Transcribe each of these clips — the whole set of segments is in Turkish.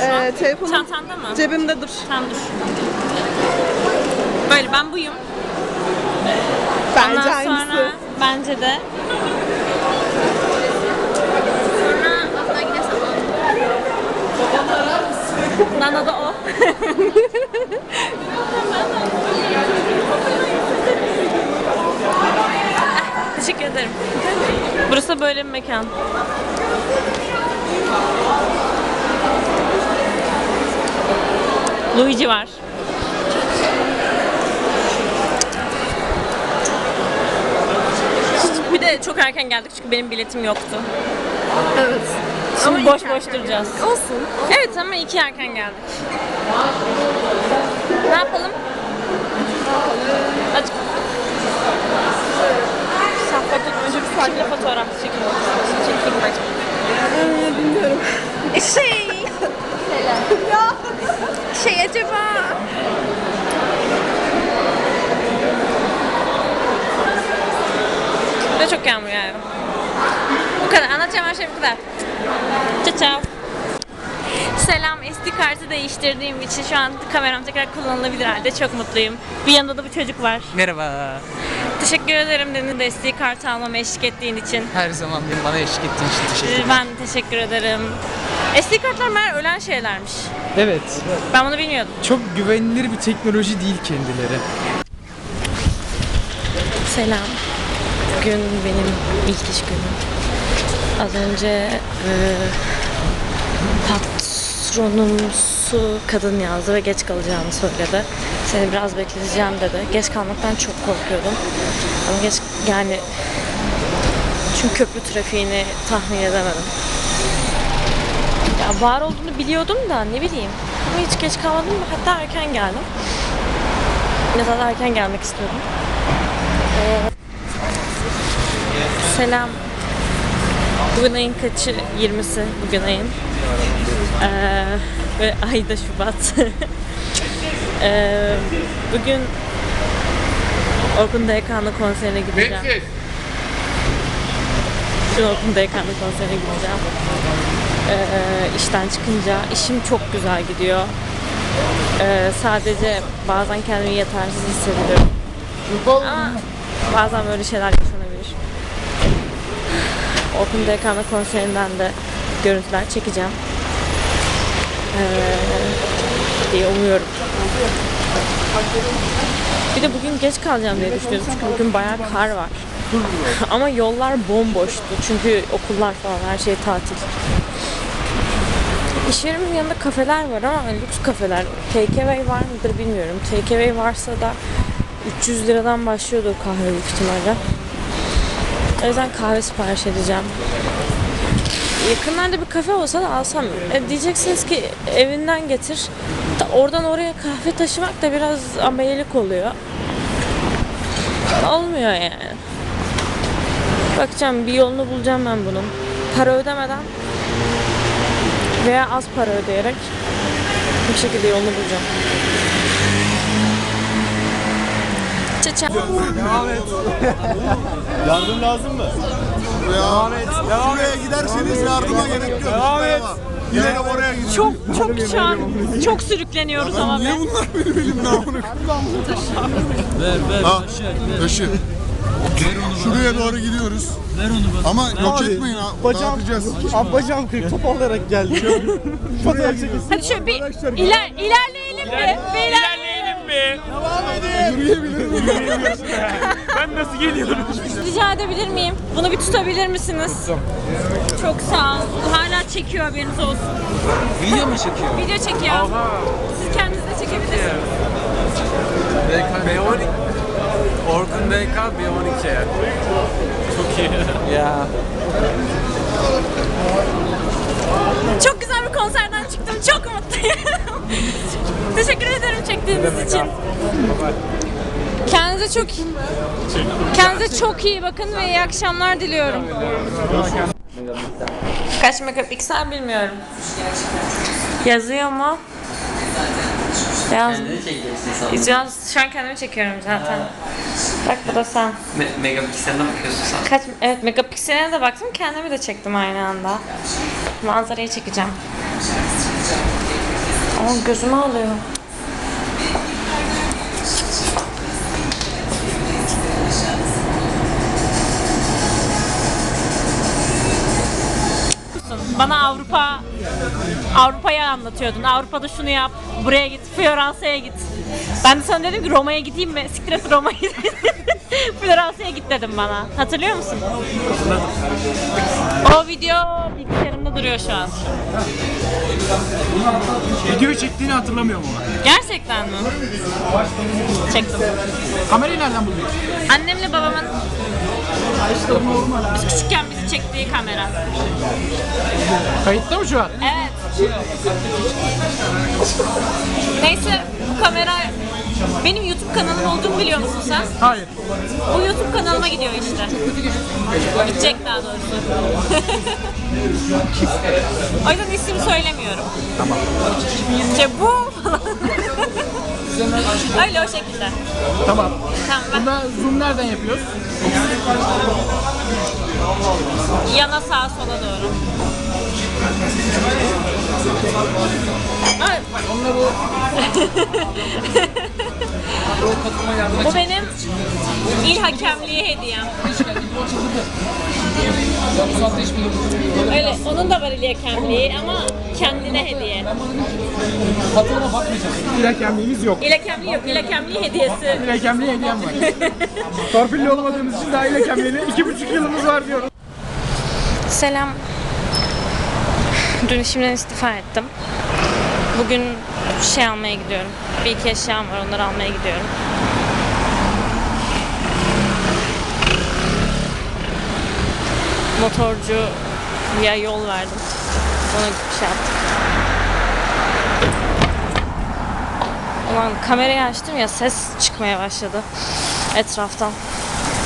Ee, telefonum Çantanda mı? cebimde dur. Tamam dur. Böyle ben buyum. Bence Ondan aynısı. sonra bence de. Sonra Nana da o. Teşekkür ederim. Burası böyle bir mekan. Luigi var. Bir de çok erken geldik çünkü benim biletim yoktu. Evet. Şimdi boş boş duracağız. Olsun. Evet ama iki erken geldik. Ne yapalım? Aç. Sen foto önce bir farklı fotoğraf çekin. Çekeyim ben. Ee, bilmiyorum. Şey. ya. Şey acaba. Ve çok yağmur yani. Bu kadar. Anlatacağım her şey bu kadar. Ciao ciao. Selam. SD kartı değiştirdiğim için şu an kameram tekrar kullanılabilir halde. Çok mutluyum. Bir yanında da bir çocuk var. Merhaba. Teşekkür ederim Deniz de SD kartı almama eşlik ettiğin için. Her zaman benim bana eşlik ettiğin için teşekkür ederim. Ben teşekkür ederim. SD kartlar meğer ölen şeylermiş. Evet. Ben bunu bilmiyordum. Çok güvenilir bir teknoloji değil kendileri. Selam. Bugün benim ilk iş günüm. Az önce e, patronumsu kadın yazdı ve geç kalacağını söyledi. Seni biraz bekleteceğim dedi. Geç kalmaktan çok korkuyordum. Ama geç yani çünkü köprü trafiğini tahmin edemedim. Ya var olduğunu biliyordum da ne bileyim. Ama hiç geç kalmadım. Hatta erken geldim. Ne zaten erken gelmek istiyordum. Selam. Bugün ayın kaçı? 20'si bugün ayın. Ee, ve ayda Şubat. Ee, bugün Orkun DK'nın konserine gideceğim. Bugün Orkun DK'nın konserine gideceğim. Ee, işten çıkınca işim çok güzel gidiyor. Ee, sadece bazen kendimi yetersiz hissediyorum. Ama bazen böyle şeyler. Orkun DK'nın konserinden de görüntüler çekeceğim. Ee, diye umuyorum. Bir de bugün geç kalacağım diye düşünüyorum çünkü bugün bayağı kar var. Ama yollar bomboştu çünkü okullar falan her şey tatil. İş yerimin yanında kafeler var ama lüks kafeler. Takeaway var mıdır bilmiyorum. Takeaway varsa da 300 liradan başlıyordur kahve büyük ihtimalle. O yüzden kahve sipariş edeceğim. Yakınlarda bir kafe olsa da alsam. E, diyeceksiniz ki evinden getir. Da oradan oraya kahve taşımak da biraz amelelik oluyor. Olmuyor yani. Bakacağım bir yolunu bulacağım ben bunun. Para ödemeden veya az para ödeyerek bir şekilde yolunu bulacağım. Ça ça. Yardım lazım mı? Devam et. Devam Şuraya giderseniz yardıma gerek yok. Devam et. Yine de oraya gidiyor. Çok çok şu an çok sürükleniyoruz ama Niye bunlar benim elimde amına Ver ver ha, taşı. Şuraya doğru gidiyoruz. Ver onu bana. Ama yok etmeyin ha. Bacağım, abi bacağım kırık top olarak geldi. Fotoğraf çekilsin. Hadi şöyle bir iler, ilerleyelim mi? İlerleyelim mi? Yürüyebilir miyim? Rica edebilir miyim? Bunu bir tutabilir misiniz? Çok sağ ol. Hala çekiyor haberiniz olsun. Video mu çekiyor? Video çekiyor. Siz kendiniz de çekebilirsiniz. B12 Orkun DK B12 Çok iyi. Ya. Çok güzel bir konserden çıktım. Çok mutluyum. Teşekkür ederim çektiğiniz için. Kendinize çok Kendinize çok iyi bakın ve iyi akşamlar diliyorum. Kaç megapiksel bilmiyorum. Yazıyor mu? Yaz. Kendini çekeceksin sanırım. Yaz. Şu an kendimi çekiyorum zaten. Bak bu da sen. Me- megapikseline bakıyorsun sen. Kaç, evet megapikseline de baktım kendimi de çektim aynı anda. Manzarayı çekeceğim. Ama gözümü alıyor. Bana Avrupa Avrupa'yı anlatıyordun. Avrupa'da şunu yap, buraya git, Floransa'ya git. Ben de sana dedim ki Roma'ya gideyim mi? Siktir et Roma'ya git. Floransa'ya git dedim bana. Hatırlıyor musun? O video bilgisayarımda duruyor şu an. Videoyu çektiğini hatırlamıyorum ama. Gerçekten mi? Çektim. Kamerayı nereden buldun? Annemle babamın biz küçükken bizi çektiği kamera. Kayıtta mı şu an? Evet. Neyse bu kamera benim YouTube kanalım olduğunu biliyor musun sen? Hayır. Bu YouTube kanalıma gidiyor işte. Gidecek daha doğrusu. o yüzden isim söylemiyorum. Tamam. İşte bu falan. Öyle o şekilde. Tamam. Tamam ben Bunda zoom nereden yapıyoruz? yana sağa sola doğru. Ay, Onunla bu bu benim il hakemliği hediyem. Öyle, onun da var il hakemliği ama kendine hediye. bir hakemliğimiz yok. İl hakemliği yok, il hakemliği hediyesi. Bir hakemliğe hediyem var. Torpilli olamadığımız için daha il hakemliğine iki buçuk yılımız var diyoruz. Selam. Dün işimden istifa ettim. Bugün şey almaya gidiyorum. Bir iki eşyam var, onları almaya gidiyorum. Motorcuya yol verdim. Ona şey yaptım. Ulan kamerayı açtım ya ses çıkmaya başladı etraftan.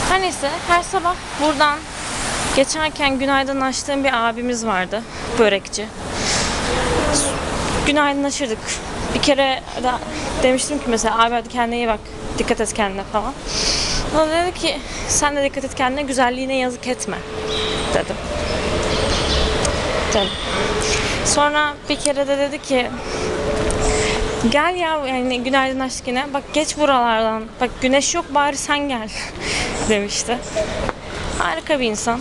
Her neyse her sabah buradan geçerken günaydın açtığım bir abimiz vardı. Börekçi. Günaydınlaşırdık. Bir kere de demiştim ki mesela abi hadi kendine iyi bak. Dikkat et kendine falan. O dedi ki sen de dikkat et kendine güzelliğine yazık etme dedim. Dedim. Sonra bir kere de dedi ki Gel ya yani günaydın aşk yine. Bak geç buralardan. Bak güneş yok bari sen gel demişti. Harika bir insan.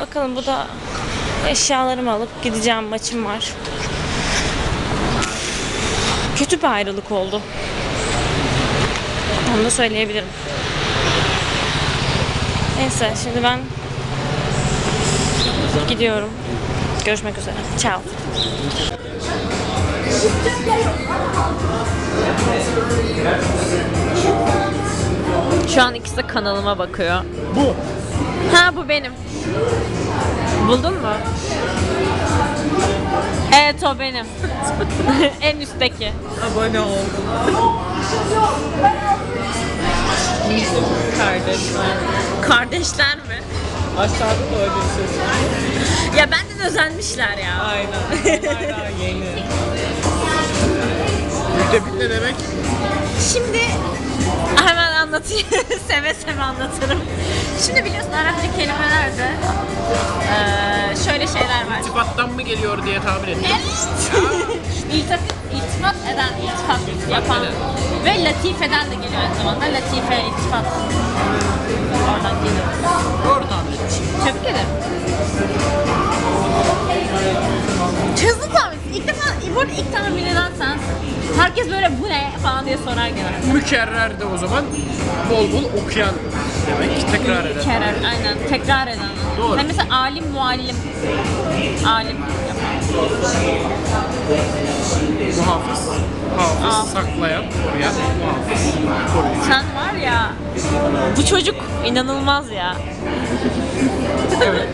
Bakalım bu da eşyalarımı alıp gideceğim maçım var. Kötü bir ayrılık oldu. Onu da söyleyebilirim. Neyse şimdi ben gidiyorum. Görüşmek üzere. Ciao. Şu an ikisi de kanalıma bakıyor. Bu. Ha bu benim. Buldun mu? Evet o benim. en üstteki. Abone oldum. Kardeşler. Kardeşler mi? Aşağıda da öyle bir şey. Ya benden özenmişler ya. Aynen. Hala yeni. Müttefik ne demek? Şimdi hemen anlatayım. seve seve anlatırım. Şimdi biliyorsun Arapça kelimelerde eee, şöyle şeyler var. İltifattan mı geliyor diye tahmin ettim. İltifat, iltifat eden, iltifat yapan ve latifeden de geliyor aynı zamanda. Latife, iltifat. Oradan geliyor. Doğru tahmin etmişim. Tebrik ederim. Hızlı tahmin. İlk defa, bu arada ilk tahmin eden sensin. Herkes böyle bu ne falan diye sorar genelde. Mükerrer de o zaman bol bol okuyan demek. Tekrar eden. Kerer, aynen. Tekrar eden. Doğru. Hani mesela alim, muallim. Alim. Muhafız. Hafız, Aa. saklayan, koruyan, muhafız, koruyucu. Sen var ya, bu çocuk inanılmaz ya. Evet.